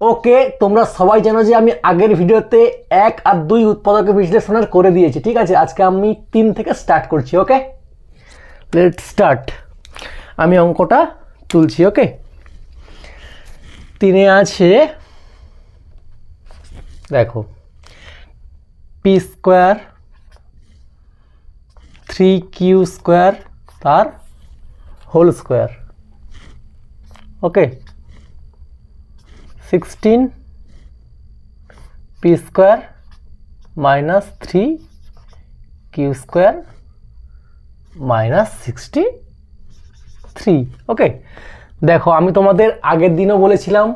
ওকে, তোমরা সবাই জানো যে আমি আগের ভিডিওতে এক আর দুই উৎপাদক বিশ্লেষণের করে দিয়েছি, ঠিক আছে? আজকে আমি তিন থেকে স্টার্ট করছি, ওকে? লেট স্টার্ট আমি অঙ্কটা তুলছি, ওকে? তিনে আছে, দেখো P square three Q square তার whole square okay? Sixteen P square minus three Q square minus sixty three okay দেখো, আমি তোমাদের আগের দিনও বলেছিলাম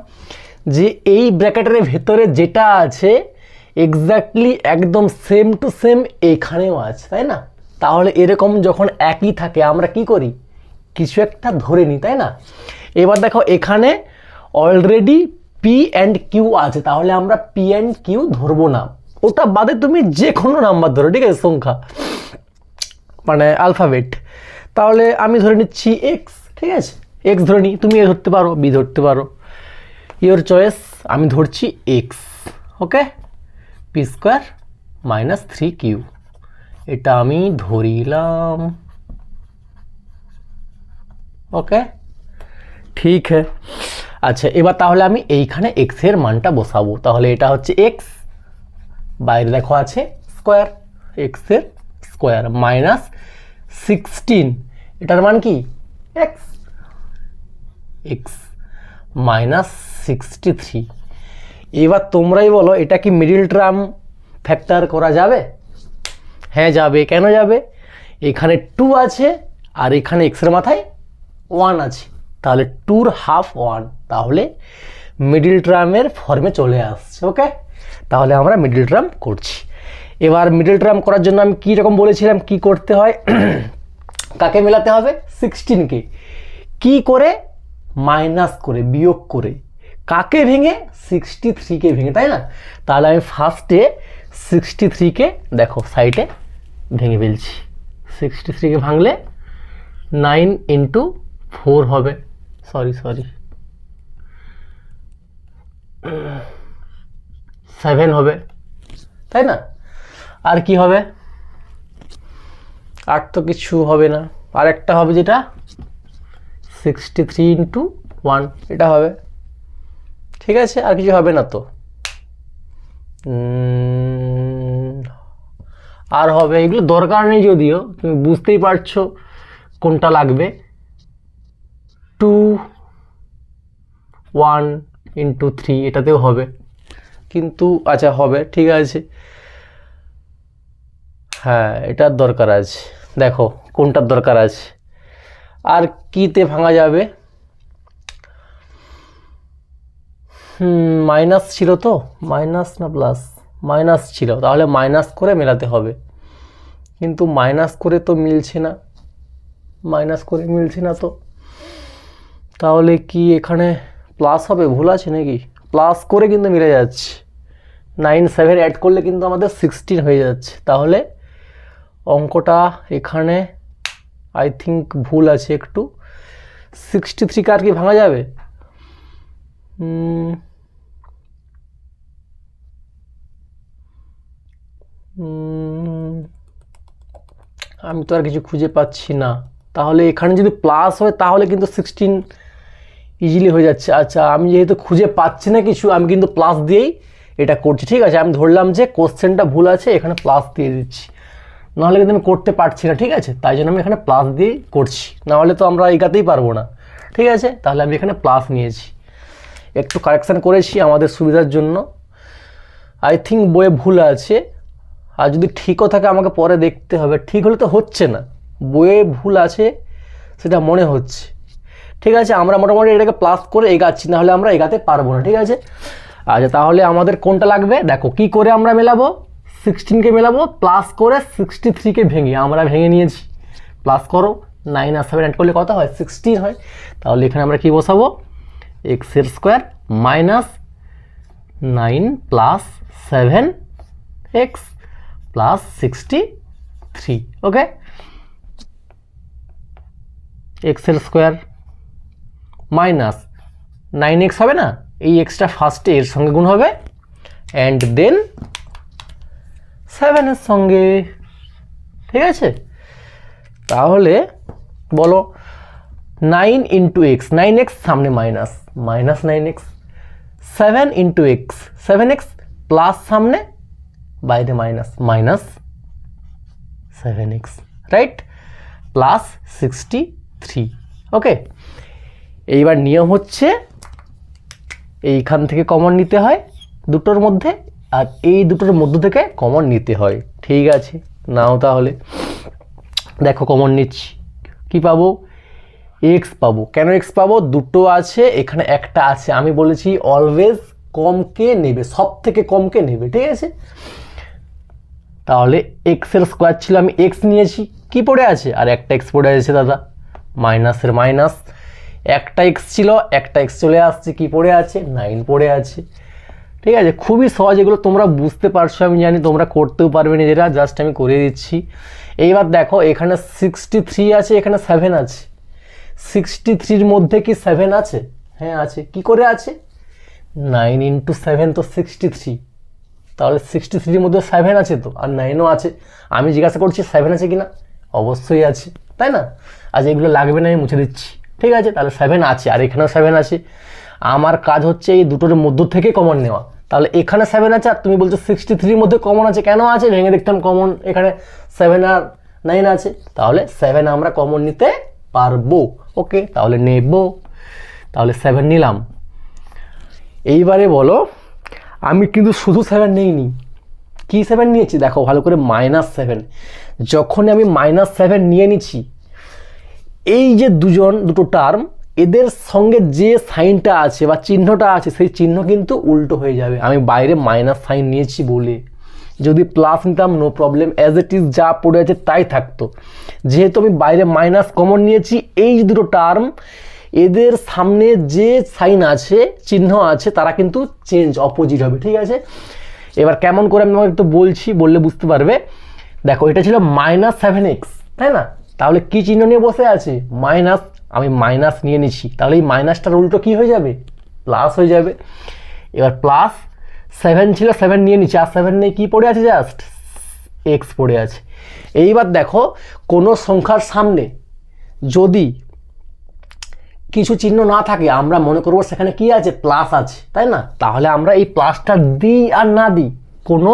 যে এই ব্র্যাকেটের ভেতরে যেটা আছে এক্স্যাক্টলি একদম সেম টু সেম এখানেও আছে, তাই না? তাহলে এরকম যখন একই থাকে, আমরা কি করি? কিছু একটা ধরে নিই তাই না? এবার দেখো, এখানে অলরেডি পি অ্যান্ড কিউ আছে, তাহলে আমরা পি অ্যান্ড কিউ ধরবো না। ওটা বাদে তুমি যে কোনো নাম্বার ধরো, ঠিক আছে, সংখ্যা মানে আলফাবেট তাহলে আমি ধরে নিচ্ছি এক্স ঠিক আছে? এক্স ধরে নিই তুমি এ ধরতে পারো বি ধরতে পারো। ইওর চয়েস আমি ধরছি X okay P square minus three Q এটা আমি ধরিলাম ওকে ঠিক হ্যাঁ আচ্ছা এবার তাহলে আমি এইখানে এক্সের মানটা বসাবো। তাহলে এটা হচ্ছে এক্স বাইরে দেখো আছে স্কোয়ার এক্সের স্কোয়ার মাইনাস সিক্সটিন। এটার মান কি? X X minus sixty three. এবার তোমরাই বলো, এটা কি মিডিল টার্ম ফ্যাক্টর করা যাবে? হ্যাঁ যাবে। কেন যাবে? এখানে টু আছে আর এখানে এক্সের মাথায় ওয়ান আছে। তাহলে টুর হাফ ওয়ান তাহলে মিডিল ট্রামের ফর্মে চলে আসছে ওকে তাহলে আমরা মিডিল ট্রাম করছি। এবার মিডিল ট্রাম করার জন্য আমি কী রকম বলেছিলাম, কি করতে হয়? কাকে মেলাতে হবে? সিক্সটিনকে কি। করে? মাইনাস করে, বিয়োগ করে। কাকে ভেঙে? সিক্সটি থ্রিকে ভেঙে, তাই না? তাহলে আমি ফার্স্টে সিক্সটি থ্রিকে দেখো সাইডে ভেঙে ফেলছি। সিক্সটি থ্রিকে ভাঙলে নাইন ইন্টু ফোর হবে। সরি সরি সেভেন হবে। তাই না? আর কি হবে? আর তো কিছু হবে না। আর একটা হবে যেটা? সিক্সটি থ্রি ইন্টু ওয়ান এটা হবে। ঠিক আছে? আর কিছু হবে না তো। আর হবে। এগুলো দরকার নেই যদিও। তুমি বুঝতেই পারছ কোনটা লাগবে। টু ওয়ান ইন্টু থ্রি এটাতেও হবে। কিন্তু আচ্ছা হবে, ঠিক আছে। হ্যাঁ এটার দরকার আছে। দেখো, কোনটার দরকার আছে? আর কিতে ভাঙা যাবে? মাইনাস ছিল তো? মাইনাস না প্লাস মাইনাস ছিল। তাহলে মাইনাস করে মেলাতে হবে। কিন্তু মাইনাস করে তো মিলছে না। মাইনাস করে মিলছে না তো? তাহলে কি এখানে প্লাস হবে? ভুল আছে নাকি? প্লাস করে কিন্তু মিলে যাচ্ছে। নাইন সেভেন অ্যাড করলে কিন্তু আমাদের সিক্সটিন হয়ে যাচ্ছে। তাহলে অঙ্কটা এখানে আই থিঙ্ক ভুল আছে একটু। সিক্সটি থ্রি কার কি ভাঙা যাবে? আমি তো আর কিছু খুঁজে পাচ্ছি না। তাহলে এখানে যদি প্লাস হয় তাহলে কিন্তু সিক্সটিন ইজিলি হয়ে যাচ্ছে। আচ্ছা আমি যেহেতু খুঁজে পাচ্ছি না কিছু, আমি কিন্তু প্লাস দিয়েই এটা করছি। ঠিক আছে, আমি ধরলাম যে কোশ্চেনটা ভুল আছে, এখানে প্লাস দিয়ে দিচ্ছি। নাহলে কিন্তু আমি করতে পারছি না, ঠিক আছে? তাই জন্য আমি এখানে প্লাস দিয়েই করছি। নাহলে তো আমরা এগাতেই পারব না। ঠিক আছে? তাহলে আমি এখানে প্লাস নিয়েছি। একটু কারেকশান করেছি আমাদের সুবিধার জন্য। আই থিঙ্ক বইয়ে ভুল আছে। আর যদি ঠিকও থাকে, আমাকে পরে দেখতে হবে। ঠিক হলে তো হচ্ছে না। বইয়ে ভুল আছে, সেটা মনে হচ্ছে। ঠিক আছে, আমরা মোটামুটি এটাকে প্লাস করে এগাচ্ছি, নাহলে আমরা এগাতে পারব না, ঠিক আছে? আচ্ছা তাহলে আমাদের কোনটা লাগবে? দেখো, কি করে আমরা মেলাবো? সিক্সটিনকে মেলাবো প্লাস করে সিক্সটি থ্রিকে ভেঙে, আমরা ভেঙে নিয়েছি। প্লাস করো নাইন আর সেভেন অ্যাড করলে কত হয়? সিক্সটিন হয়। তাহলে এখানে আমরা কি বসাবো? এক্সের square minus nine plus seven X plus sixty three okay এক্সের স্কোয়ার মাইনাস নাইন এক্স হবে না? এই এক্সটা ফার্স্টে এর সঙ্গে গুণ হবে। অ্যান্ড দেন সেভেনের সঙ্গে। ঠিক আছে? তাহলে বলো nine into X nine X সামনে minus minus nine X seven into X seven X plus সামনে বাইরে minus minus seven X right plus sixty three okay এইবার নিয়ম হচ্ছে এইখান থেকে কমন নিতে হয় দুটোর মধ্যে আর এই দুটোর মধ্য থেকে কমন নিতে হয়। ঠিক আছে, নাও তাহলে। দেখো কমন নিচ্ছি। কি পাবো? এক্স পাবো। কেন এক্স পাবো? দুটো আছে, এখানে একটা আছে। আমি বলেছি অলওয়েজ কমকে নেবে সব থেকে কমকে নেবে, ঠিক আছে? তাহলে এক্সের স্কোয়ার ছিল, আমি এক্স নিয়েছি। কি পড়ে আছে? আর একটা এক্স পড়ে আছে দাদা। মাইনাসের মাইনাস একটা এক্স ছিল, একটা এক্স চলে আসছে, কি পড়ে আছে? নাইন পড়ে আছে। ঠিক আছে? খুবই সহজ, এগুলো তোমরা বুঝতে পারছ, আমি জানি তোমরা করতেও পারবে নিজেরা জাস্ট আমি করে দিচ্ছি। এইবার দেখো, এখানে সিক্সটি থ্রি আছে, এখানে সেভেন আছে। সিক্সটি থ্রির মধ্যে কি সেভেন আছে? হ্যাঁ আছে। কি করে আছে? নাইন ইন্টু সেভেন তো সিক্সটি থ্রি তাহলে সিক্সটি থ্রির মধ্যে সেভেন আছে তো? আর নাইনও আছে। আমি জিজ্ঞাসা করছি সেভেন আছে কি না অবশ্যই আছে। তাই না? আজ এগুলো লাগবে না, আমি মুছে দিচ্ছি। ঠিক আছে, তাহলে সেভেন আছে, আর এখানেও সেভেন আছে। আমার কাজ হচ্ছে এই দুটোর মধ্য থেকে কমন নেওয়া। তাহলে এখানে সেভেন আছে, আর তুমি বলছো সিক্সটি থ্রির মধ্যে কমন আছে। কেন আছে? ভেঙে দেখতাম কমন এখানে সেভেন আর নাইন আছে। তাহলে সেভেন আমরা কমন নিতে পারব। ওকে তাহলে নেব। তাহলে সেভেন নিলাম। এইবারে বলো, আমি কিন্তু শুধু সেভেন নেইনি। কী সেভেন নিয়েছি? দেখো, ভালো করে মাইনাস সেভেন যখন আমি মাইনাস সেভেন নিয়ে নিচ্ছি এই যে দুজন, দুটো টার্ম এদের সঙ্গে যে সাইনটা আছে বা চিহ্নটা আছে, সেই চিহ্ন কিন্তু উল্টো হয়ে যাবে। আমি বাইরে মাইনাস সাইন নিয়েছি বলে। যদি প্লাস নিতাম no problem as it is যা পড়ে আছে তাই থাকতো। যেহেতু আমি বাইরে মাইনাস কমন নিয়েছি, এই যে দুটো টার্ম এদের সামনে যে সাইন আছে, চিহ্ন আছে, তারা কিন্তু চেঞ্জ অপোজিট হবে, ঠিক আছে? এবার কেমন করে আমি তোমাকে একটু বলছি, বললে বুঝতে পারবে। দেখো, এটা ছিল মাইনাস সেভেন এক্স তাই না? তাহলে কি চিহ্ন নিয়ে বসে আছে? মাইনাস, আমি মাইনাস নিয়ে নিচ্ছি। তাহলে এই মাইনাসটার উল্টো কি হয়ে যাবে? প্লাস হয়ে যাবে। এবার প্লাস সেভেন ছিল, সেভেন নিয়ে নিচ্ছি। আর সেভেন নিয়ে কী পড়ে আছে জাস্ট? এক্স পড়ে আছে। এইবার দেখো, কোনো সংখ্যার সামনে যদি কিছু চিহ্ন না থাকে, আমরা মনে করব সেখানে কি আছে? প্লাস আছে, তাই না? তাহলে আমরা এই প্লাসটা দিই আর না দিই, কোনো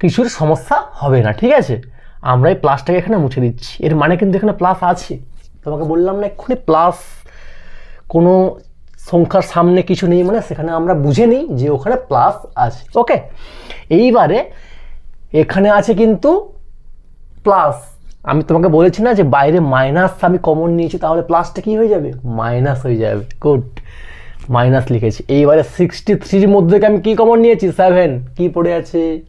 কিছুর সমস্যা হবে না, ঠিক আছে? আমরা এই প্লাসটাকে এখানে মুছে দিচ্ছি। এর মানে কিন্তু এখানে প্লাস আছে। তোমাকে বললাম না এক্ষুনি প্লাস কোনো সংখ্যার সামনে কিছু নেই মানে সেখানে আমরা বুঝে নিই যে ওখানে প্লাস আছে। ওকে এইবারে এখানে আছে কিন্তু প্লাস। আমি তোমাকে বলেছি না যে বাইরে মাইনাস আমি কমন নিয়েছি, তাহলে প্লাসটা কি হয়ে যাবে? মাইনাস হয়ে যাবে। গুড মাইনাস লিখেছি। এইবারে সিক্সটি থ্রির মধ্যে আমি কি কমন নিয়েছি? সেভেন কি পড়ে আছে?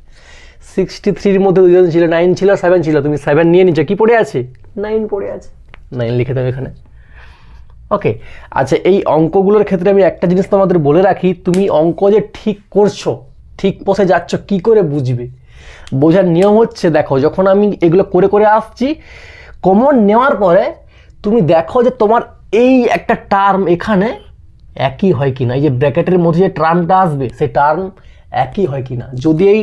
সিক্সটি থ্রির মধ্যে দুজন ছিল নাইন ছিল সেভেন ছিল। তুমি সেভেন নিয়ে নিচ্ছ কি পড়ে আছে? নাইন পড়ে আছে। নাইন লিখে দেবে এখানে। ওকে আচ্ছা এই অঙ্কগুলোর ক্ষেত্রে আমি একটা জিনিস তোমাদের বলে রাখি তুমি অঙ্ক যে ঠিক করছ ঠিক পথে যাচ্ছ কি করে বুঝবে? বোঝার নিয়ম হচ্ছে দেখো যখন আমি এগুলো করে করে আসছি কমন নেওয়ার পরে তুমি দেখো যে তোমার এই একটা টার্ম এখানে একই হয় কি না এই যে ব্র্যাকেটের মধ্যে যে টার্মটা আসবে সেই টার্ম একই হয় কিনা। যদি এই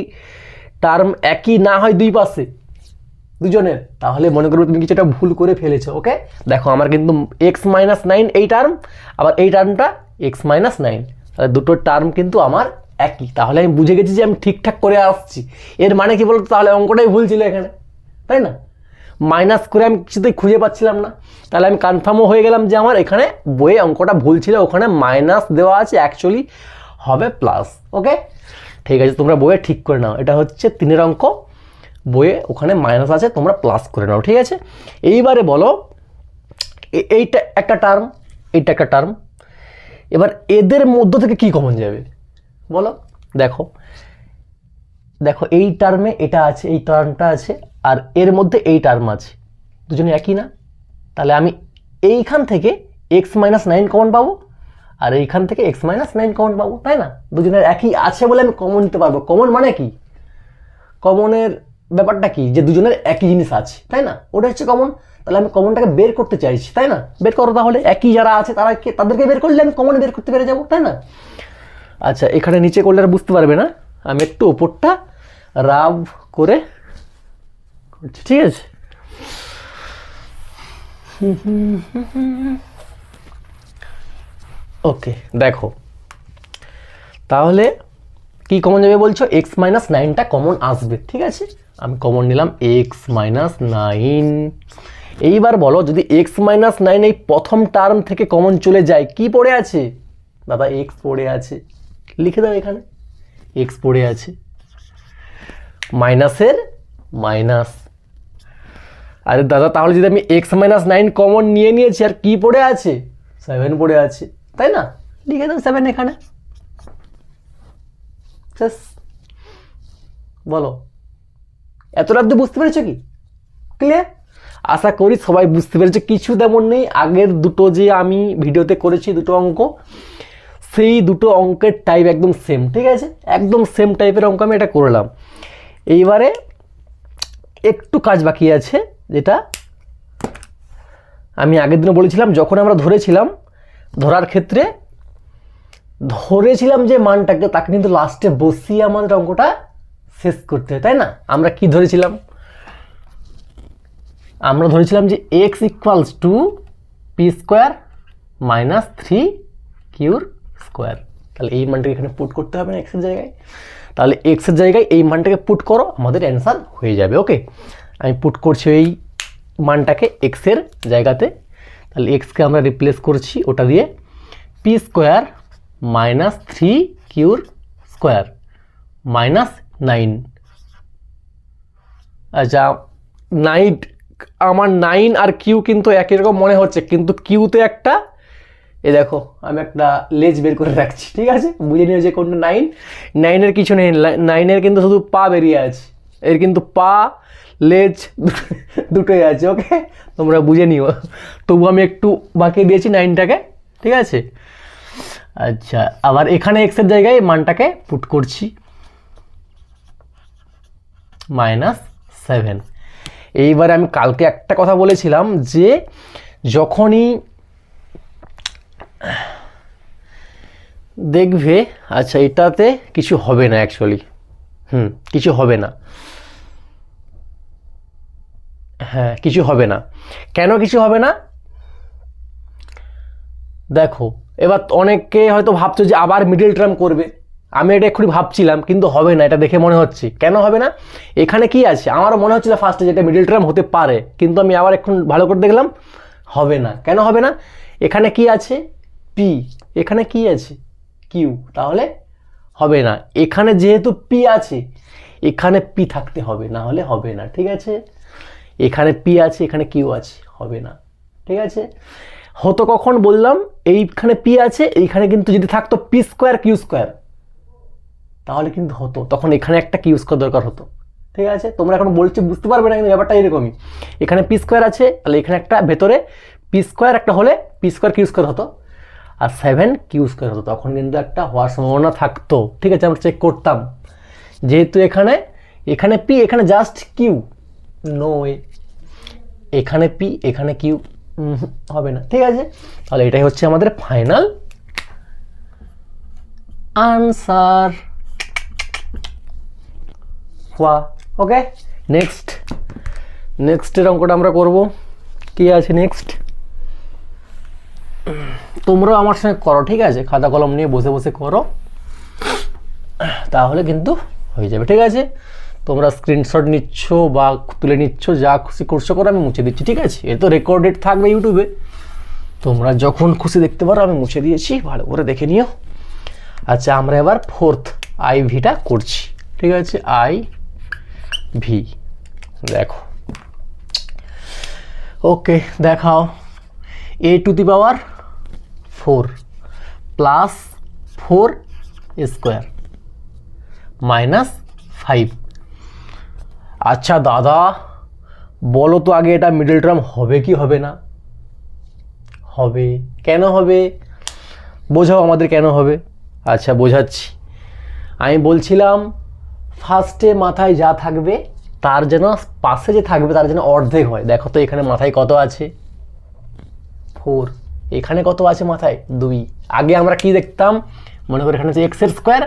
টার্ম একই না হয় দুই পাশে, দুজনের, তাহলে মনে করবে তুমি কিছু একটা ভুল করে ফেলেছো ওকে দেখো, আমার কিন্তু এক্স মাইনাস নাইন এই টার্ম আবার এই টার্মটা এক্স মাইনাস নাইন তাহলে দুটো টার্ম কিন্তু আমার একই। তাহলে আমি বুঝে গেছি যে আমি ঠিকঠাক করে আসছি। এর মানে কি বলতো? তাহলে অঙ্কটাই ভুল ছিল এখানে, তাই না? মাইনাস করে আমি কিছুতেই খুঁজে পাচ্ছিলাম না। তাহলে আমি কনফার্মও হয়ে গেলাম যে আমার এখানে বইয়ে অঙ্কটা ভুল ছিল, ওখানে মাইনাস দেওয়া আছে অ্যাকচুয়ালি হবে প্লাস ওকে ঠিক আছে, তোমরা বইয়ে ঠিক করে নাও। এটা হচ্ছে তিনের অঙ্ক। বইয়ে ওখানে মাইনাস আছে, তোমরা প্লাস করে নাও, ঠিক আছে? এইবারে বলো এইটা একটা টার্ম এইটা একটা টার্ম এবার এদের মধ্য থেকে কি কমন যাবে? বলো, দেখো। দেখো, এই টার্মে এটা আছে, এই টার্মটা আছে, আর এর মধ্যে এই টার্ম আছে। দুজনে একই না? তাহলে আমি এইখান থেকে এক্স মাইনাস নাইন কমন পাবো? আর এইখান থেকে এক্স মাইনাস নাইন কমন পাবো, তাই না? দুজনের একই আছে বলে আমি কমন নিতে পারব। কমন মানে কি? কমনের ব্যাপারটা কি? যে দুজনের একই জিনিস আছে, তাই না? ওটা হচ্ছে কমন তাহলে আমি কমনটাকে বের করতে চাইছি, তাই না? বের করো তাহলে। একই যারা আছে, তারা তাদেরকে বের করলে আমি কমন বের করতে পেরে যাব, তাই না? আচ্ছা এখানে নিচে করলে আর বুঝতে পারবে না। আমি একটু ওপরটা রাব করে করছি, ঠিক আছে? ওকে দেখো। তাহলে কি কমন যাবে বলছো? এক্স মাইনাস নাইনটা কমন আসবে, ঠিক আছে? আমি কমন নিলাম এক্স মাইনাস নাইন এইবার বলো, যদি এক্স মাইনাস নাইন এই প্রথম টার্ম থেকে কমন চলে যায়, কি পড়ে আছে? দাদা এক্স পড়ে আছে। লিখে দাও এখানে। এক্স পড়ে আছে। মাইনাসের মাইনাস আরে দাদা, তাহলে যদি আমি এক্স মাইনাস নাইন কমন নিয়ে নিয়েছি, আর কি পড়ে আছে? সেভেন পড়ে আছে। তাই না? লিখে দাও সেভেন এখানে। বলো। এতটা অব্দি বুঝতে পেরেছ কি? ক্লিয়ার আশা করি সবাই বুঝতে পেরেছে। কিছু তেমন নেই। আগের দুটো যে আমি ভিডিওতে করেছি দুটো অঙ্ক, সেই দুটো অঙ্কের টাইপ একদম সেম ঠিক আছে? একদম সেম টাইপের অঙ্ক আমি এটা করলাম। এইবারে একটু কাজ বাকি আছে, যেটা আমি আগের দিনে বলেছিলাম, যখন আমরা ধরেছিলাম ধরার ক্ষেত্রে ধরেছিলাম যে মানটাকে, তাকে কিন্তু লাস্টে বসিয়ে আমাদের অঙ্কটা শেষ করতে হয়, তাই না? আমরা কি ধরেছিলাম? আমরা ধরেছিলাম যে X equals to P square minus three কিউর square তাহলে এই মানটাকে এখানে পুট করতে হবে না এক্সের জায়গায়। তাহলে এক্সের জায়গায় এই মানটাকে পুট করো, আমাদের অ্যান্সার হয়ে যাবে ওকে আমি পুট করছি এই মানটাকে এক্সের জায়গাতে। তাহলে এক্সকে আমরা রিপ্লেস করছি, ওটা দিয়ে পি স্কোয়ার মাইনাস থ্রি কিউর স্কোয়ার মাইনাস নাইন আচ্ছা নাইট আমার নাইন আর কিউ কিন্তু একই রকম মনে হচ্ছে, কিন্তু কিউতে একটা এ দেখো, আমি একটা লেজ বের করে রাখছি, ঠিক আছে? বুঝে নিও যে কোনটা নাইন নাইনের কিছু নেই নাইনের কিন্তু শুধু পা বেরিয়ে আছে, এর কিন্তু পা লেজ দুটোই আছে ওকে তোমরা বুঝে নিও। তবু আমি একটু বাঁকিয়ে দিয়েছি নাইনটাকে, ঠিক আছে? আচ্ছা আবার এখানে এক্সের জায়গায় মানটাকে পুট করছি। মাইনাস সেভেন এইবারে আমি কালকে একটা কথা বলেছিলাম যে যখনই দেখবে আচ্ছা এটাতে কিছু হবে না অ্যাকচুয়ালি হুম, কিছু হবে না। হ্যাঁ কিছু হবে না। কেন কিছু হবে না? দেখো, এবার অনেকে হয়তো ভাবছ যে আবার মিডিল টার্ম করবে। আমি এটা এক্ষুনি ভাবছিলাম, কিন্তু হবে না, এটা দেখে মনে হচ্ছে। কেন হবে না? এখানে কি আছে? আমারও মনে হচ্ছিল ফার্স্টে যেটা মিডিল টার্ম হতে পারে, কিন্তু আমি আবার এখন ভালো করে দেখলাম, হবে না। কেন হবে না? এখানে কি আছে? পি এখানে কি আছে? কিউ তাহলে হবে না। এখানে যেহেতু পি আছে, এখানে পি থাকতে হবে, না হলে হবে না। ঠিক আছে? এখানে পি আছে, এখানে কিউ আছে, হবে না। ঠিক আছে? হতো কখন বললাম, এইখানে পি আছে, এইখানে কিন্তু যদি থাকতো পি স্কোয়ার কিউ স্কোয়ার তাহলে কিন্তু হতো, তখন এখানে একটা কিউ স্কোয়ার দরকার হতো। ঠিক আছে? তোমরা এখন বলছো, বুঝতে পারবে না কিন্তু ব্যাপারটা এরকমই। এখানে পি স্কোয়ার আছে, তাহলে এখানে একটা ভেতরে পি স্কোয়ার একটা হলে পি স্কোয়ার কিউ স্কোয়ার হতো। আর সেভেন কিউ স্কোয়ার হতো। তখন কিন্তু একটা হওয়ার সম্ভাবনা থাকতো। ঠিক আছে? আমরা চেক করতাম। যেহেতু এখানে এখানে পি এখানে জাস্ট কিউ নো ওয়ে এখানে পি এখানে কিউ হবে না। ঠিক আছে? তাহলে এটাই হচ্ছে আমাদের ফাইনাল আনসার ওকে নেক্সট নেক্সটের অঙ্কটা আমরা করব। কি আছে নেক্সট তোমরাও আমার সঙ্গে করো, ঠিক আছে? খাতা কলম নিয়ে বসে বসে করো। তাহলে কিন্তু হয়ে যাবে, ঠিক আছে? তোমরা স্ক্রিনশট নিচ্ছ বা তুলে নিচ্ছ, যা খুশি করছ করে, আমি মুছে দিচ্ছি, ঠিক আছে? এ তো রেকর্ডেড থাকবে ইউটিউবে তোমরা যখন খুশি দেখতে পারো, আমি মুছে দিয়েছি, ভালো করে দেখে নিও। আচ্ছা আমরা এবার ফোর্থ আই ভিটা করছি, ঠিক আছে? আই ভি দেখো। ওকে, দেখাও। A to the power four plus four square minus five আচ্ছা দাদা, বলো তো আগে এটা মিডল টার্ম হবে কি হবে না? হবে। কেন হবে? বোঝাও আমাদের কেন হবে। আচ্ছা বোঝাচ্ছি। আমি বলছিলাম ফার্স্টে মাথায় যা থাকবে, তার যেন পাশে যে থাকবে, তার যেন অর্ধেক হয়। দেখো তো এখানে মাথায় কত আছে? ফোর এখানে কত আছে মাথায়? দুই। আগে আমরা কি দেখতাম? মনে করো এখানে হচ্ছে এক্সের স্কোয়ার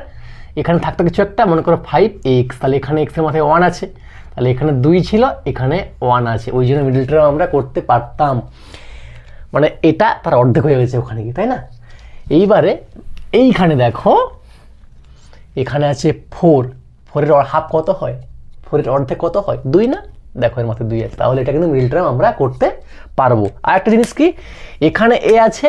এখানে থাকতো কিছু একটা, মনে করো ফাইভ এক্স তাহলে এখানে এক্সের মাথায় ওয়ান আছে। তাহলে এখানে দুই ছিল, এখানে ওয়ান আছে। ওই জন্য মিডিল টার্ম আমরা করতে পারতাম। মানে এটা তার অর্ধেক হয়ে গেছে ওখানে কি তাই না? এইবারে এইখানে দেখো, এখানে আছে ফোর ফোরের হাফ কত হয়? ফোরের অর্ধেক কত হয়? দুই না? দেখো এর মাথায় দুই আছে। তাহলে এটা কিন্তু মিডিল টার্ম আমরা করতে পারব। আর একটা জিনিস কি? এখানে এ আছে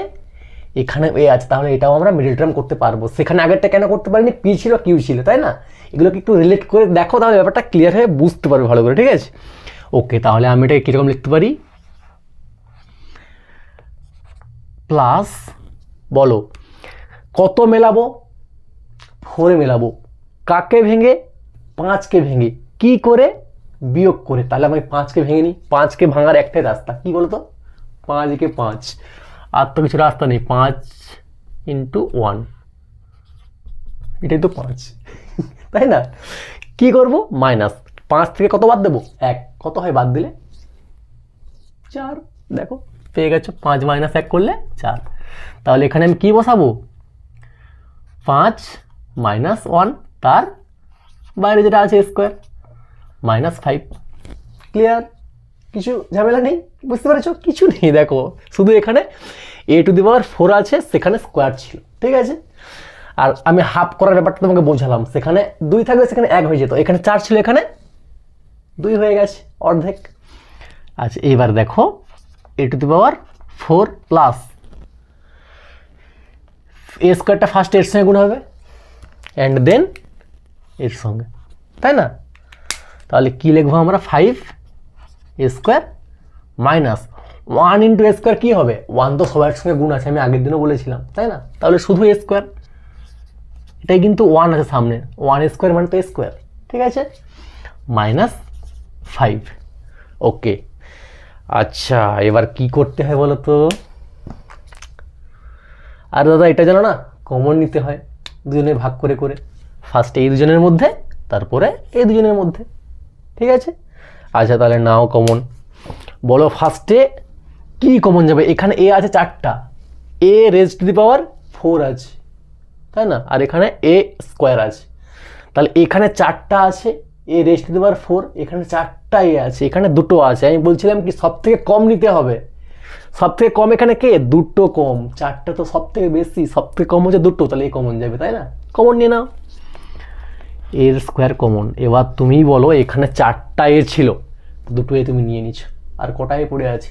এখানে এ আছে, তাহলে এটাও আমরা মিডিল টার্ম করতে পারব। সেখানে আগেরটা কেন করতে পারিনি? পি ছিল কিউ ছিল, তাই না? এগুলোকে একটু রিলেট করে দেখো, তাহলে ব্যাপারটা ক্লিয়ার হয়ে বুঝতে পারবে ভালো করে, ঠিক আছে? ওকে তাহলে আমি এটাকে কীরকম লিখতে পারি? প্লাস বলো, কত মেলাবো? ফোরে মেলাবো। কাকে ভেঙে? পাঁচকে ভেঙে। কি করে? বিয়োগ করে। তাহলে আমি পাঁচকে ভেঙে নিই। পাঁচকে ভাঙার একটাই রাস্তা। কি বলতো? পাঁচকে পাঁচ। আর তো কিছু রাস্তা নেই, পাঁচ ইন্টু ওয়ান এটাই তো পাঁচ। তাই না? কি করব? মাইনাস। পাঁচ থেকে কত বাদ দেবো? এক। কত হয় বাদ দিলে? চার। দেখো, পেয়ে গেছো। পাঁচ মাইনাস এক করলে চার। তাহলে এখানে আমি কি বসাবো? পাঁচ মাইনাস ওয়ান, তার বাইরে যেটা আছে স্কোয়ার, মাইনাস ফাইভ। ক্লিয়ার? কিছু ঝামেলা নেই, বুঝতে পেরেছ? কিছু নেই, দেখো। শুধু এখানে এ টু দি পাওয়ার ফোর আছে, সেখানে স্কোয়ার ছিল, ঠিক আছে? আর আমি হাফ করার ব্যাপারটা তোমাকে বোঝালাম। সেখানে দুই থাকলে সেখানে এক হয়ে যেত। এখানে চার ছিল, এখানে দুই হয়ে গেছে, অর্ধেক। আচ্ছা এবার দেখো A to the power four plus A স্কোয়ারটা ফার্স্ট এর সঙ্গে গুণ হবে অ্যান্ড দেন এর সঙ্গে, তাই না? তাহলে কী লিখব আমরা? Five square minus one into square কী হবে? ওয়ান তো সবার সঙ্গে গুণ আছে, আমি আগের দিনও বলেছিলাম, তাই না? তাহলে শুধু স্কোয়ার। এটাই কিন্তু ওয়ান আছে সামনে। ওয়ান স্কোয়ার মানে তো স্কোয়ার, ঠিক আছে? Minus five. ওকে। আচ্ছা এবার কি করতে হয় বলো তো? আর দাদা, এটা জানো না কমন নিতে হয়, দুজনে ভাগ করে করে। ফার্স্টে এই দুজনের মধ্যে, তারপরে এই দুজনের মধ্যে, ঠিক আছে? আচ্ছা তাহলে নাও কমন বলো ফার্স্টে কি কমন যাবে? এখানে এ আছে চারটা। A raise to the power four আছে। তাই না? আর এখানে এ স্কোয়ার আছে। তাহলে এখানে চারটা আছে A raise to the power four এখানে চারটা এ আছে, এখানে দুটো আছে। আমি বলছিলাম কি সব থেকে কম নিতে হবে। সব থেকে কম এখানে কে? দুটো কম। চারটা তো সব থেকে বেশি সব থেকে কম হচ্ছে দুটো, তাহলে এই কমন যাবে, তাই না? কমন নিয়ে নাও। এর স্কোয়ার কমন এবার তুমি বলো, এখানে চারটা এ ছিল। দুটো এ তুমি নিয়ে নিছো। আর কটায় পড়ে আছে?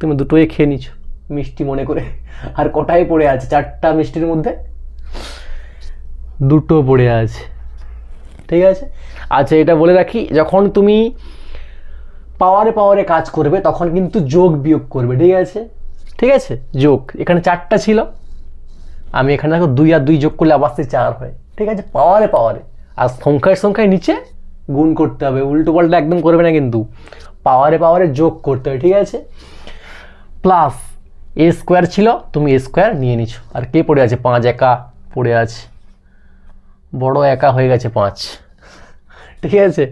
তুমি দুটো এ খেয়ে নিছো, মিষ্টি মনে করে। আর কটায় পড়ে আছে? চারটা মিষ্টির মধ্যে? দুটো পড়ে আছে। ঠিক আছে? আচ্ছা এটা বলে রাখি, যখন তুমি পাওয়ারে পাওয়ারে কাজ করবে, তখন কিন্তু যোগ বিয়োগ করবে। ঠিক আছে? ঠিক আছে? যোগ। এখানে চারটা ছিল। আমি এখানে দেখো দুই আর দুই যোগ করলে আবার সেই চার হয়। ঠিক আছে? পাওয়ারে পাওয়ারে আর সংখ্যায় সংখ্যায় নিচে গুণ করতে হবে, উল্টো পাল্টা একদম করবে না কিন্তু। পাওয়ারে পাওয়ারে যোগ করতে হবে, ঠিক আছে? প্লাস এ স্কোয়ার ছিল, তুমি এ স্কোয়ার নিয়ে নিছো। আর কে পড়ে আছে? পাঁচ একা পড়ে আছে। বড় একা হয়ে গেছে পাঁচ। ঠিক আছে?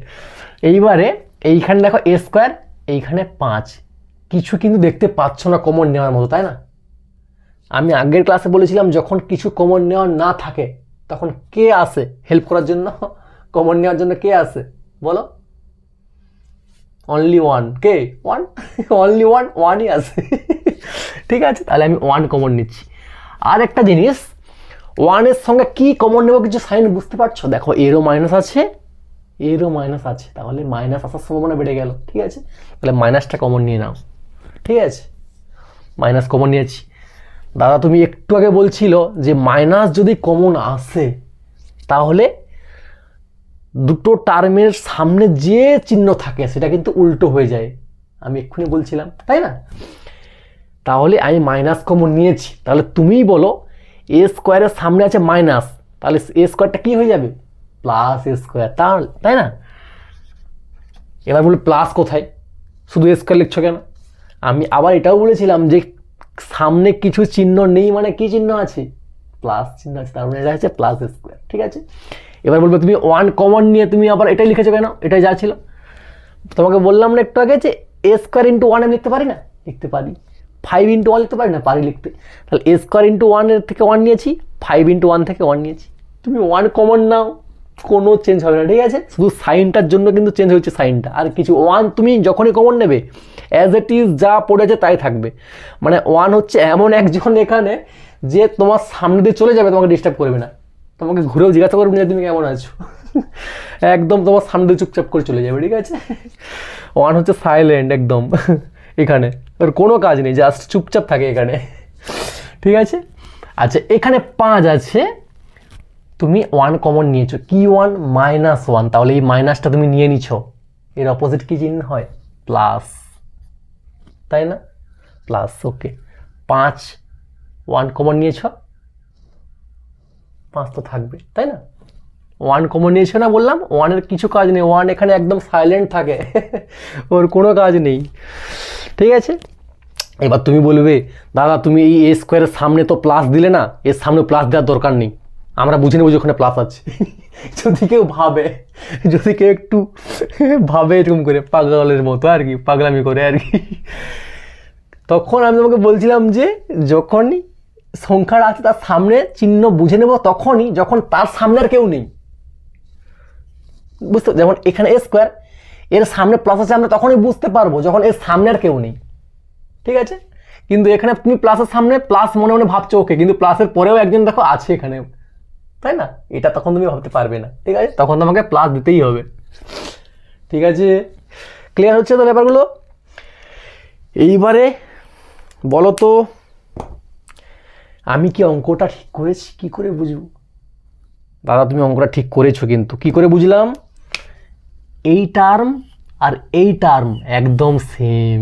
এইবারে এইখানে দেখো এ স্কোয়ার এইখানে পাঁচ। কিছু কিন্তু দেখতে পাচ্ছ না কমন নেওয়ার মতো, তাই না? আমি আগের ক্লাসে বলেছিলাম, যখন কিছু কমন নেওয়ার না থাকে তখন কে আসে হেল্প করার জন্য? কমন নেওয়ার জন্য কে আসে বলো। অনলি ওয়ান কে? ওয়ান অনলি ওয়ান ওয়ানই আসে ঠিক আছে, তাহলে আমি ওয়ান কমন নিচ্ছি। আর একটা জিনিস ওয়ানের সঙ্গে কি কমন নেব কিছু সাইন বুঝতে পারছ? দেখো এরও মাইনাস আছে এরও মাইনাস আছে। তাহলে মাইনাস আসার সম্ভাবনা বেড়ে গেল। ঠিক আছে? তাহলে মাইনাসটা কমন নিয়ে নাও। ঠিক আছে? মাইনাস কমন নিয়েছি। দাদা, তুমি একটু আগে বলছিল যে মাইনাস যদি কমন আসে, তাহলে দুটো টার্মের সামনে যে চিহ্ন থাকে, সেটা কিন্তু উল্টো হয়ে যায়। আমি এক্ষুনি বলছিলাম, তাই না? তাহলে আমি মাইনাস কমন নিয়েছি। তাহলে তুমিই বলো এ স্কোয়ারের সামনে আছে মাইনাস তাহলে এ স্কোয়ারটা কী হয়ে যাবে? প্লাস এ স্কোয়ার তাহলে, তাই না? এবার বলি প্লাস কোথায়? শুধু এ স্কোয়ার লিখছো কেন? আমি আবার এটাও বলেছিলাম যে সামনে কিছু চিহ্ন নেই মানে কি চিহ্ন আছে? প্লাস চিহ্ন আছে, তার মানে এটা হচ্ছে প্লাস স্কোয়ার ঠিক আছে? এবার বলব, তুমি ওয়ান কমন নিয়ে তুমি আবার এটাই লিখেছো কেন? এটাই যা ছিল। তোমাকে বললাম না একটু আগে যে এ স্কোয়ার ইন্টু ওয়ান আমি লিখতে পারি না? লিখতে পারি। ফাইভ ইন্টু ওয়ান লিখতে পারি না? পারি লিখতে। তাহলে এ স্কোয়ার ইন্টু ওয়ানের থেকে ওয়ান নিয়েছি ফাইভ ইন্টু ওয়ান থেকে ওয়ান নিয়েছি। তুমি ওয়ান কমন নাও, কোনো চেঞ্জ হবে না, ঠিক আছে? শুধু সাইনটার জন্য কিন্তু চেঞ্জ হচ্ছে সাইনটা আর কিছু ওয়ান তুমি যখনই কমন নেবে অ্যাজ ইট ইজ যা পড়েছে তাই থাকবে। মানে ওয়ান হচ্ছে এমন একজন এখানে যে তোমার সামনে দিয়ে চলে যাবে, তোমাকে ডিস্টার্ব করবে না। তোমাকে ঘুরেও জিজ্ঞাসা করবে না তুমি কেমন আছো। একদম তোমার সামনে দিয়ে চুপচাপ করে চলে যাবে, ঠিক আছে? ওয়ান হচ্ছে সাইলেন্ট একদম এখানে। ওর কোনো কাজ নেই জাস্ট চুপচাপ থাকে এখানে। ঠিক আছে? আচ্ছা এখানে পাঁচ আছে। তুমি ওয়ান কমন নিয়েছো। কি ওয়ান মাইনাস ওয়ান তাহলে এই মাইনাসটা তুমি নিয়ে নিছ। এর অপোজিট কি চিহ্ন হয়? প্লাস তাই না? প্লাস ওকে পাঁচ ওয়ান কমন নিয়েছ? পাঁচ তো থাকবে, তাই না? ওয়ান কমন নিয়েছো না বললাম ওয়ানের কিছু কাজ নেই ওয়ান এখানে একদম সাইলেন্ট থাকে, ওর কোনো কাজ নেই। ঠিক আছে? এবার তুমি বলবে, দাদা তুমি এই এ স্কোয়ারের সামনে তো প্লাস দিলে না, এর সামনে প্লাস দেওয়ার দরকার নেই। আমরা বুঝে নেব যে ওখানে প্লাস আছে। যদি কেউ ভাবে, যদি কেউ একটু ভাবে এরকম করে পাগলের মতো আর কি, পাগলামি করে আর কি। তখন আমি তোমাকে বলছিলাম যে যখনই সংখ্যাটা আছে তার সামনে চিহ্ন বুঝে নেব তখনই, যখন তার সামনে আর কেউ নেই। বুঝতে যেমন এখানে এ স্কোয়ার এর সামনে প্লাস আছে আমরা তখনই বুঝতে পারব যখন এর সামনে আর কেউ নেই। ঠিক আছে? কিন্তু এখানে তুমি প্লাসের সামনে প্লাস মনে মনে ভাবছ ওকে কিন্তু প্লাসের পরেও একজন দেখো আছে এখানে। তাই না? এটা তখন তুমি ভাবতে পারবে না, ঠিক আছে? তখন তোমাকে প্লাস দিতেই হবে। ঠিক আছে? ক্লিয়ার হচ্ছে তো ব্যাপারগুলো? এইবারে বলো তো, আমি কি অঙ্কটা ঠিক করেছি? কি করে বুঝব? দাদা, তুমি অঙ্কটা ঠিক করেছ কিন্তু। কি করে বুঝলাম? এই টার্ম আর এই টার্ম একদম সেম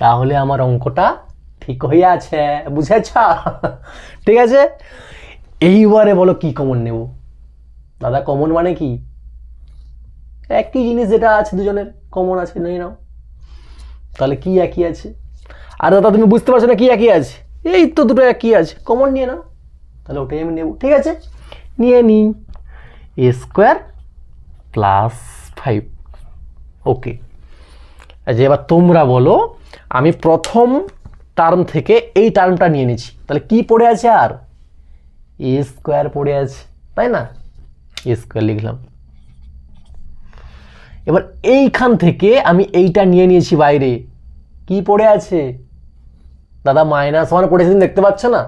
তাহলে আমার অঙ্কটা ঠিক হয়ে আছে। বুঝেছ? ঠিক আছে? এইবারে বলো কি কমন নেব? দাদা কমন মানে কি? একই জিনিস যেটা আছে দুজনের কমন আছে, নিয়ে নাও। তাহলে কি একই আছে? আর দাদা, তুমি বুঝতে পারছ না কি একই আছে? এই তো দুটো একই আছে কমন নিয়ে নাও। তাহলে ওটাই আমি নেব, ঠিক আছে? নিয়ে নিই A square plus five okay আচ্ছা এবার তোমরা বলো, আমি প্রথম টার্ম থেকে এই টার্মটা নিয়ে নিচ্ছি। তাহলে কি পড়ে আছে আর? এ স্কোয়ার পড়ে আছে, তাই না? এ স্কোয়ার লিখলাম। এবার এইখান থেকে আমি এইটা নিয়ে নিয়েছি বাইরে। কি পড়ে আছে? দাদা মাইনাস ওয়ান পড়েছে দেখতে পাচ্ছ না?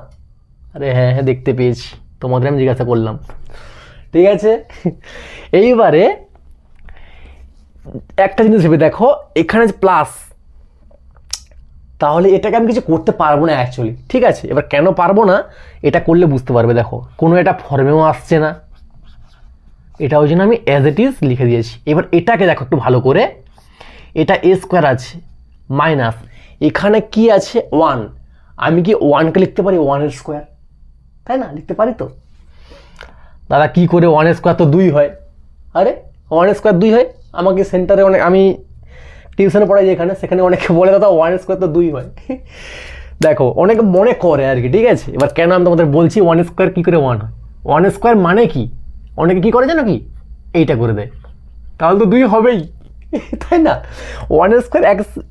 আরে হ্যাঁ হ্যাঁ দেখতে পেয়েছি। তোমাদের আমি জিজ্ঞাসা করলাম। ঠিক আছে? এইবারে একটা জিনিস ভেবে দেখো, এখানে প্লাস তাহলে এটাকে আমি কিছু করতে পারব না অ্যাকচুয়ালি ঠিক আছে? এবার কেন পারব না, এটা করলে বুঝতে পারবে, দেখো। কোনো এটা ফর্মেও আসছে না। এটা ওই জন্য আমি অ্যাজ ইট ইজ লিখে দিয়েছি। এবার এটাকে দেখো একটু ভালো করে। এটা এ স্কোয়ার আছে মাইনাস এখানে কি আছে? ওয়ান আমি কি ওয়ানকে লিখতে পারি? ওয়ানের স্কোয়ার তাই না? লিখতে পারি তো? দাদা, কি করে ওয়ান স্কোয়ার তো দুই হয়? আরে ওয়ান স্কোয়ার দুই হয়? আমাকে সেন্টারে অনেক আমি টিউশনে পড়াই যেখানে সেখানে অনেকে বলে, দাদা ওয়ান স্কোয়ার তো দুই হয়। দেখো, অনেকে মনে করে আর কি, ঠিক আছে? এবার কেন আমি তোমাদের বলছি ওয়ান স্কোয়ার কী করে ওয়ান হয়? ওয়ান স্কোয়ার মানে কি? অনেকে কী করে জানো কি? এইটা করে দেয়। তাহলে তো দুই হবেই। তাই না? ওয়ান স্কোয়ার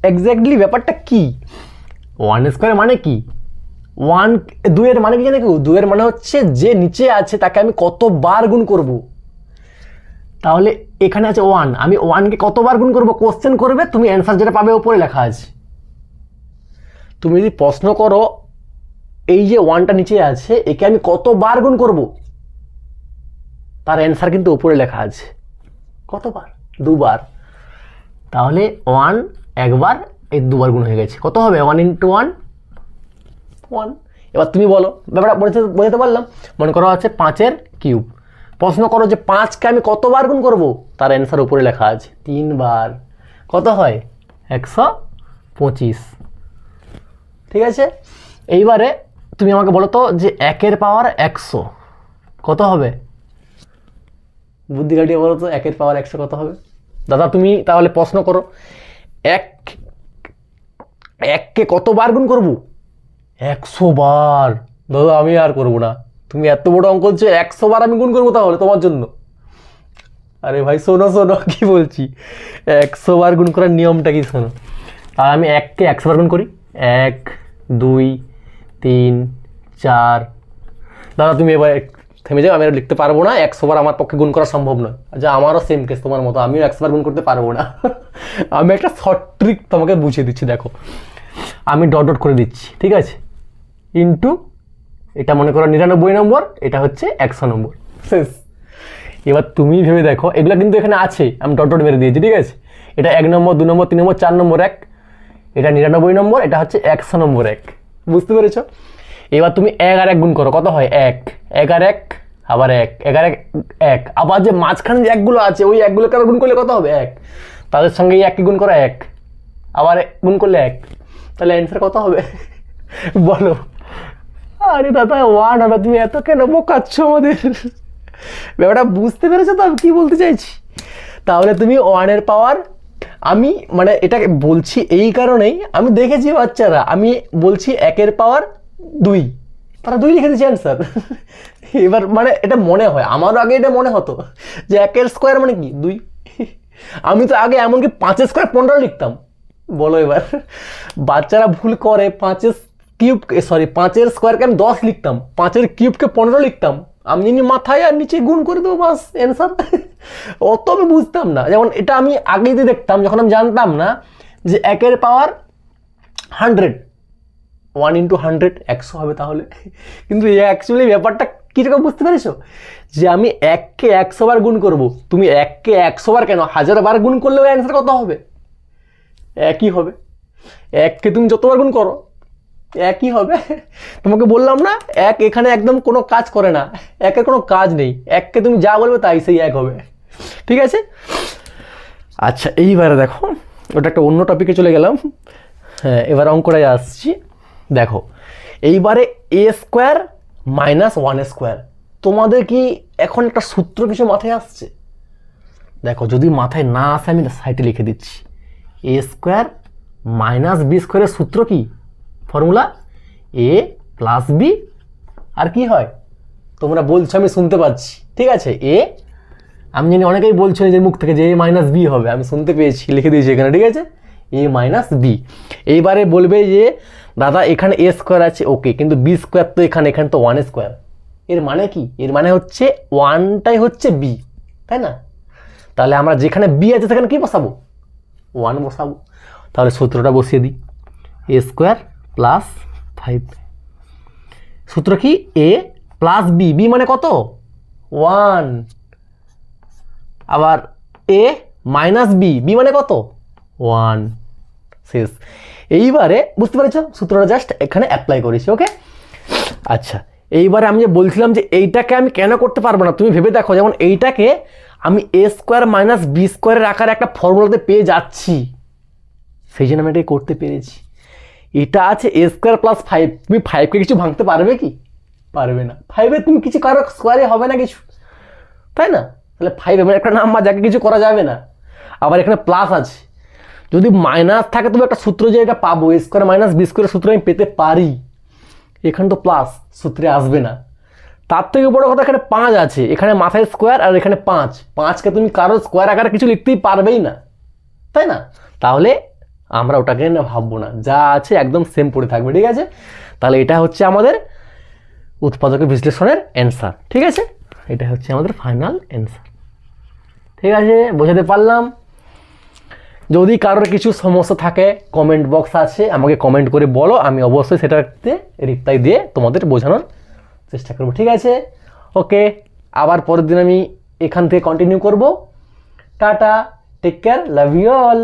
এক্স্যাক্টলি ব্যাপারটা কি? ওয়ান স্কোয়ার মানে কি? ওয়ান দুয়ের মানে কি জানে কেউ দুয়ের মানে হচ্ছে যে নিচে আছে, তাকে আমি কতবার গুণ করব? তাহলে এখানে আছে ওয়ান আমি ওয়ানকে কতবার গুণ করব? কোশ্চেন করবে, তুমি অ্যান্সার যেটা পাবে ওপরে লেখা আছে। তুমি যদি প্রশ্ন করো, এই যে ওয়ানটা নিচে আছে, একে আমি কতবার গুণ করব? তার অ্যান্সার কিন্তু উপরে লেখা আছে। কতবার? দুবার। তাহলে ওয়ান একবার, এই দুবার গুণ হয়ে গেছে। কত হবে? ওয়ান ইন্টু ওয়ান ওয়ান এবার তুমি বলো, ব্যাপারটা বোঝাতে বোঝাতে পারলাম? মনে করা আছে পাঁচের কিউব প্রশ্ন করো যে পাঁচকে আমি কতবার গুণ করব? তার অ্যান্সার উপরে লেখা আছে, তিনবার। কত হয়? একশো পঁচিশ। ঠিক আছে? এইবারে তুমি আমাকে বলো তো যে একের পাওয়ার একশো, কত হবে? বুদ্ধি কাটিয়ে বলো তো, একের পাওয়ার একশো কত হবে? দাদা, তুমি তাহলে প্রশ্ন করো, এক, এককে কতবার গুণ করব? একশো বার। দাদা, আমি আর করব না। তুমি এত বড় অঙ্ক হচ্ছে একশো বার আমি গুণ করব তাহলে তোমার জন্য। আরে ভাই, শোনো শোনো, কি বলছি? একশো বার গুণ করার নিয়মটা কি শোনো? আর আমি এককে একশো বার গুণ করি। এক, দুই, তিন, চার। দাদা, তুমি এবার থেমে যাও, আমি আর লিখতে পারব না। একশো বার আমার পক্ষে গুণ করা সম্ভব নয়। আচ্ছা আমারও সেম কেস তোমার মতো। আমিও একশো বার গুণ করতে পারব না। আমি একটা শর্ট ট্রিক তোমাকে বুঝিয়ে দিচ্ছি, দেখো। আমি ডট ডট করে দিচ্ছি, ঠিক আছে? ইন্টু এটা মনে করো নিরানব্বই নম্বর, এটা হচ্ছে একশো নম্বর। শেষ এবার তুমি ভেবে দেখো, এগুলো কিন্তু এখানে আছে, আমি ডট ডট মেরে দিয়েছি, ঠিক আছে? এটা এক নম্বর, দু নম্বর, তিন নম্বর, চার নম্বর এক। এটা নিরানব্বই নম্বর, এটা হচ্ছে একশো নম্বর এক। বুঝতে পেরেছ? এবার তুমি এক আর এক গুণ করো, কত হয়? এক। এক আর এক, আবার এক। এক আর এক এক। আবার যে মাঝখানে যে একগুলো আছে, ওই একগুলোকে আবার গুণ করলে কত হবে? এক। তাদের সঙ্গে এই এককে গুণ করো, এক। আবার গুণ করলে এক। তাহলে অ্যান্সার কত হবে? বলো। আরে দাদা, ওয়ান হবে তুমি এত কেন? বোকাচ্ছ আমাদের। ব্যাপারটা বুঝতে পেরেছ তো? আমি কী বলতে চাইছি? তাহলে তুমি ওয়ানের পাওয়ার আমি মানে এটাকে বলছি এই কারণেই, আমি দেখেছি বাচ্চারা, আমি বলছি একের পাওয়ার দুই। তারা দুই লিখে দিচ্ছে অ্যান্সার এবার মানে এটা মনে হয় আমারও আগে এটা মনে হতো যে একের স্কোয়ার মানে কি? দুই। আমি তো আগে এমনকি পাঁচের স্কোয়ার পনেরো লিখতাম। বলো এবার। বাচ্চারা ভুল করে, পাঁচের কিউব সরি পাঁচের স্কোয়ারকে আমি দশ লিখতাম। পাঁচের কিউবকে পনেরো লিখতাম। আমি জানি মাথায় আর নিচে গুণ করে দেবো বাস অ্যান্সার অত আমি বুঝতাম না। যেমন এটা আমি দিয়ে দেখতাম, যখন আমি জানতাম না, যে একের power hundred one into hundred একশো হবে তাহলে। কিন্তু অ্যাকচুয়ালি ব্যাপারটা কীরকম বুঝতে পেরেছ? যে আমি এককে একশো বার গুণ করব। তুমি এককে একশো বার কেন? হাজার বার গুণ করলেও অ্যান্সার কত হবে? একই হবে। এককে তুমি যতবার গুণ করো একই হবে। তোমাকে বললাম না, এক এখানে একদম কোনো কাজ করে না, একের কোনো কাজ নেই। এককে তুমি যা বলবে তাই সেই এক হবে। ঠিক আছে? আচ্ছা এইবারে দেখো, ওটা একটা অন্য টপিকে চলে গেলাম। হ্যাঁ এবার অঙ্কটায় আসছি। দেখো, এইবারে A square minus one square তোমাদের কি এখন একটা সূত্র কিছু মাথায় আসছে? দেখো, যদি মাথায় না আসে, আমি সাইটে লিখে দিচ্ছি। এ স্কোয়ার মাইনাস বি স্কোয়ারের সূত্র কি? ফর্মুলা এ প্লাস বি আর কি হয়? তোমরা বলছো, আমি শুনতে পাচ্ছি। ঠিক আছে? এ আমি জানি অনেকেই বলছো নিজের মুখ থেকে যে এ মাইনাস বি হবে, আমি শুনতে পেয়েছি, লিখে দিয়েছি এখানে, ঠিক আছে? এ মাইনাস বি এইবারে বলবে যে, দাদা, এখানে এ স্কোয়ার আছে ওকে কিন্তু বি স্কোয়ার তো এখানে এখানে তো ওয়ান স্কোয়ার এর মানে কি? এর মানে হচ্ছে ওয়ানটাই হচ্ছে বি তাই না? তাহলে আমরা যেখানে বি আছে, সেখানে কি বসাবো? ওয়ান বসাবো। তাহলে সূত্রটা বসিয়ে দিই। এ স্কোয়ার প্লাস ফাইভ সূত্র কি? এ প্লাস বি বি মানে কত? ওয়ান আবার এ মাইনাস বি বি মানে কত? ওয়ান শেষ এইবারে বুঝতে পেরেছ? সূত্রটা জাস্ট এখানে অ্যাপ্লাই করেছি ওকে আচ্ছা এইবারে আমি যে বলছিলাম যে এইটাকে আমি কেন করতে পারব না, তুমি ভেবে দেখো, যেমন এইটাকে আমি এ স্কোয়ার মাইনাস বি স্কোয়ারের আকারে একটা ফর্মুলাতে পেয়ে যাচ্ছি। সেই জন্য আমি এটাকে করতে পেরেছি। এটা আছে এ স্কোয়ার প্লাস ফাইভ তুমি ফাইভকে কিছু ভাঙতে পারবে কি? পারবে না। ফাইভে তুমি কিছু কারও স্কোয়ারে হবে না কিছু। তাই না? তাহলে ফাইভ এমন একটা নাম্বার যাকে কিছু করা যাবে না। আবার এখানে প্লাস আছে। যদি মাইনাস থাকে, তবে একটা সূত্র যে এটা পাবো এ স্কোয়ার মাইনাস বি স্কোয়ারের সূত্র আমি পেতে পারি। এখানে তো প্লাস সূত্রে আসবে না। তার থেকে বড় কথা এখানে পাঁচ আছে। এখানে মাথায় স্কোয়ার আর এখানে পাঁচ। পাঁচকে তুমি কারও স্কোয়ার আকারে কিছু লিখতেই পারবেই না। তাই না? তাহলে আমরা ওটাকে না ভাববো না। যা আছে একদম সেম পড়ে থাকবে, ঠিক আছে? তাহলে এটা হচ্ছে আমাদের উৎপাদকের বিশ্লেষণের অ্যান্সার ঠিক আছে? এটা হচ্ছে আমাদের ফাইনাল অ্যান্সার ঠিক আছে? বোঝাতে পারলাম? যদি কারোর কিছু সমস্যা থাকে কমেন্ট বক্স আছে, আমাকে কমেন্ট করে বলো, আমি অবশ্যই সেটাতে রিপ্লাই দিয়ে তোমাদের বোঝানোর চেষ্টা করব, ঠিক আছে? ওকে আবার পরের দিন আমি এখান থেকে কন্টিনিউ করব। Tata take care love you all